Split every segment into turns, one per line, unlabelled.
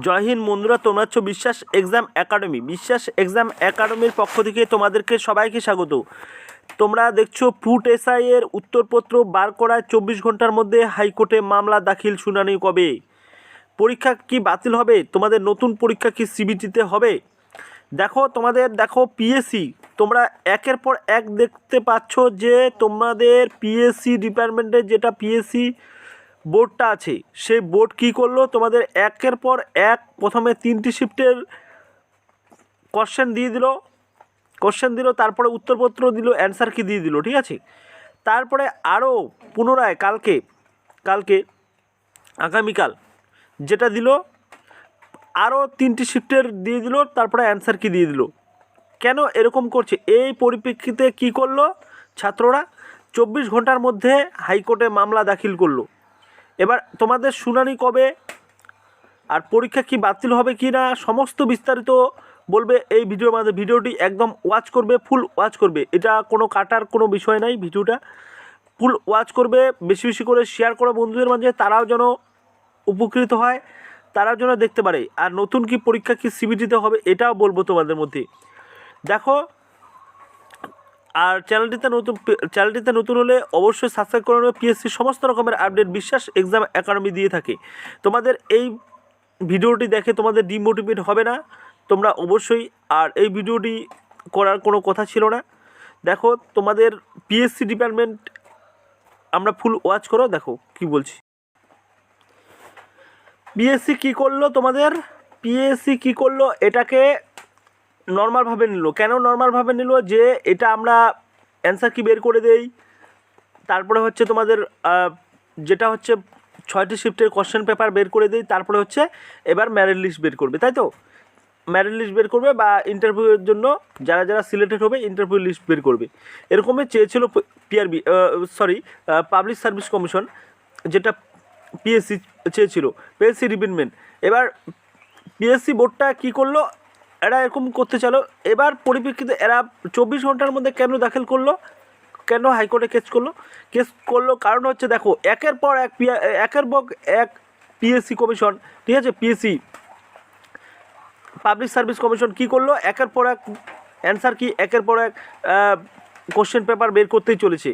জয় বন্ধুরা, তোমরা হচ্ছে বিশ্বাস এক্সাম একাডেমি। বিশ্বাস এক্সাম একাডেমির পক্ষ থেকে তোমাদেরকে সবাইকে স্বাগত। তোমরা দেখছ ফুট এসআই এর উত্তরপত্র বার করায় চব্বিশ ঘণ্টার মধ্যে হাইকোর্টে মামলা, দাখিল, শুনানি কবে? পরীক্ষা কি বাতিল হবে? তোমাদের নতুন পরীক্ষা কি সিবিটিতে হবে? দেখো, তোমাদের দেখো পিএসসি। তোমরা একের পর এক দেখতে পাচ্ছ যে তোমাদের পিএসসি ডিপার্টমেন্টের যেটা পিএসসি বোর্ডটা আছে। সেই বোর্ড কী করল? তোমাদের একের পর এক প্রথমে তিনটি শিফটের কোশ্চেন দিয়ে দিল। কোশ্চেন দিল, তারপরে উত্তরপত্র দিল অ্যান্সার কি দিয়ে দিল, ঠিক আছে? তারপরে আরও পুনরায় কালকে কালকে, আগামীকাল যেটা দিল আরও তিনটি শিফটের দিয়ে দিল, তারপরে অ্যান্সার কি দিয়ে দিল। কেন এরকম করছে? এই পরিপ্রেক্ষিতে কি করল? ছাত্ররা চব্বিশ ঘণ্টার মধ্যে হাইকোর্টে মামলা দাখিল করল। এবার তোমাদের শুনানি কবে? আর পরীক্ষা কি বাতিল হবে কি না সমস্ত বিস্তারিত বলবে এই ভিডিওর মাঝে ভিডিওটি একদম ওয়াচ করবে ফুল ওয়াচ করবে। এটা কোনো কাটার কোনো বিষয় নাই ভিডিওটা। ফুল ওয়াচ করবে, বেশি বেশি করে শেয়ার করো বন্ধুদের মাঝে, তারাও যেন উপকৃত হয়, তারাও যেন দেখতে পারে। আর নতুন কি পরীক্ষা কি সিবিটিতে হবে, এটাও বলব তোমাদের মধ্যে। দেখো আর চ্যানেলটিতে নতুন চ্যানেলটিতে নতুন হলে অবশ্যই সাবস্ক্রাইব করে নেবে। পিএসসি সমস্ত রকমের আপডেট বিশ্বাস এক্সাম একাডেমি দিয়ে থাকে। তোমাদের এই ভিডিওটি দেখে তোমাদের ডিমোটিভেট হবে না। তোমরা অবশ্যই আর এই ভিডিওটি করার কোনো কথা ছিল না। দেখো, তোমাদের পিএসসি ডিপার্টমেন্ট আমরা ফুল ওয়াচ করো। দেখো, কি বলছি। পিএসসি কী করল তোমাদের? পিএসসি কী করল? এটাকে নর্মালভাবে নিল। কেন নর্মালভাবে নিল? যে এটা আমরা অ্যান্সার কি বের করে দেই? তারপরে হচ্ছে তোমাদের যেটা হচ্ছে ছয়টি শিফটের কোশ্চেন পেপার বের করে দিই, তারপরে হচ্ছে এবার ম্যারিট লিস্ট বের করবে, তাই তো? ম্যারিট লিস্ট বের করবে বা ইন্টারভিউয়ের জন্য যারা যারা সিলেক্টেড হবে ইন্টারভিউ লিস্ট বের করবে। এরকমই চেয়েছিল PRB sorry public service commission যেটা পিএসসি চেয়েছিল পিএসসি রিপিটমেন্ট এবার পিএসসি বোর্ডটা কী করল? এরা এরকম করতে চালো এবার পরিপ্রেক্ষিতে এরা চব্বিশ ঘণ্টার মধ্যে কেন দাখিল করল? কেন হাইকোর্টে কেস করল? কেস করল কারণ হচ্ছে দেখো, একের পর এক একের পর এক পিএসসি কমিশন, ঠিক আছে? পিএসসি পাবলিক সার্ভিস কমিশন কি করল? একের পর এক অ্যান্সার কি? একের পর এক কোশ্চেন পেপার বের করতেই চলেছে।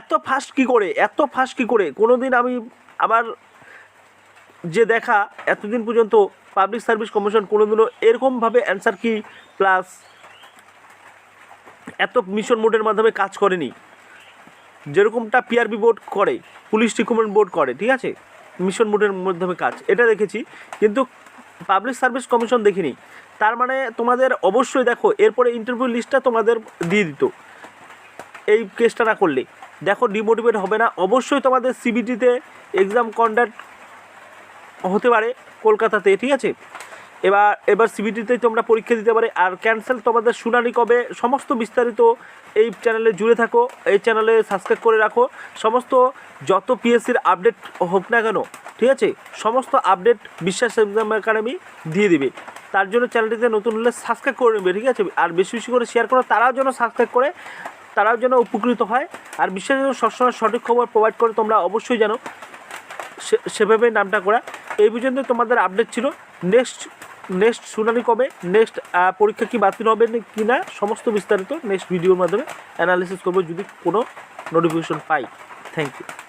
এত ফাস্ট কি করে? এত ফাস্ট কি করে? কোনো দিন আমি আমার যে দেখা এতদিন পর্যন্ত পাবলিক সার্ভিস কমিশন কোনোদিনও এরকমভাবে অ্যান্সার কি? প্লাস এত মিশন মোডের মাধ্যমে কাজ করেনি। যেরকমটা পিআরবি বোর্ড করে পুলিশ রিক্রুটমেন্ট বোর্ড করে, ঠিক আছে? মিশন মোডের মাধ্যমে কাজ, এটা দেখেছি। কিন্তু পাবলিক সার্ভিস কমিশন দেখিনি। তার মানে তোমাদের অবশ্যই দেখো, এরপরে ইন্টারভিউ লিস্টটা তোমাদের দিয়ে দিত। এই কেসটা না করলে। দেখো ডিমোটিভেট হবে না। অবশ্যই তোমাদের সিবিটিতে এক্সাম কন্ডাক্ট হতে পারে। কলকাতাতে, ঠিক আছে? এবার এবার সিবিটিতে তোমরা পরীক্ষা দিতে পারে। আর ক্যান্সেল তোমাদের শুনানি কবে? সমস্ত বিস্তারিত এই চ্যানেলে জুড়ে থাকো, এই চ্যানেলে সাবস্ক্রাইব করে রাখো। সমস্ত যত পিএসসির আপডেট হোক না কেন, ঠিক আছে? সমস্ত আপডেট বিশ্বাস এক্সাম একাডেমি দিয়ে দিবে। তার জন্য চ্যানেলটিতে নতুন হলে সাবস্ক্রাইব করে নেবে, ঠিক আছে? আর বেশি বেশি করে শেয়ার করো, তারাও যেন সাবস্ক্রাইব করে, তারাও যেন উপকৃত হয়। আর বিশ্বাস সবসময় সঠিক খবর প্রোভাইড করে তোমরা অবশ্যই জানো। সেভাবে নামটা করা। এই পর্যন্ত তোমাদের আপডেট ছিল। নেক্সট নেক্সট শুনানি কবে? নেক্সট পরীক্ষা কি বাতিল হবে কি না সমস্ত বিস্তারিত নেক্সট ভিডিওর মাধ্যমে অ্যানালিসিস করব যদি কোনো নোটিফিকেশন পাই। Thank you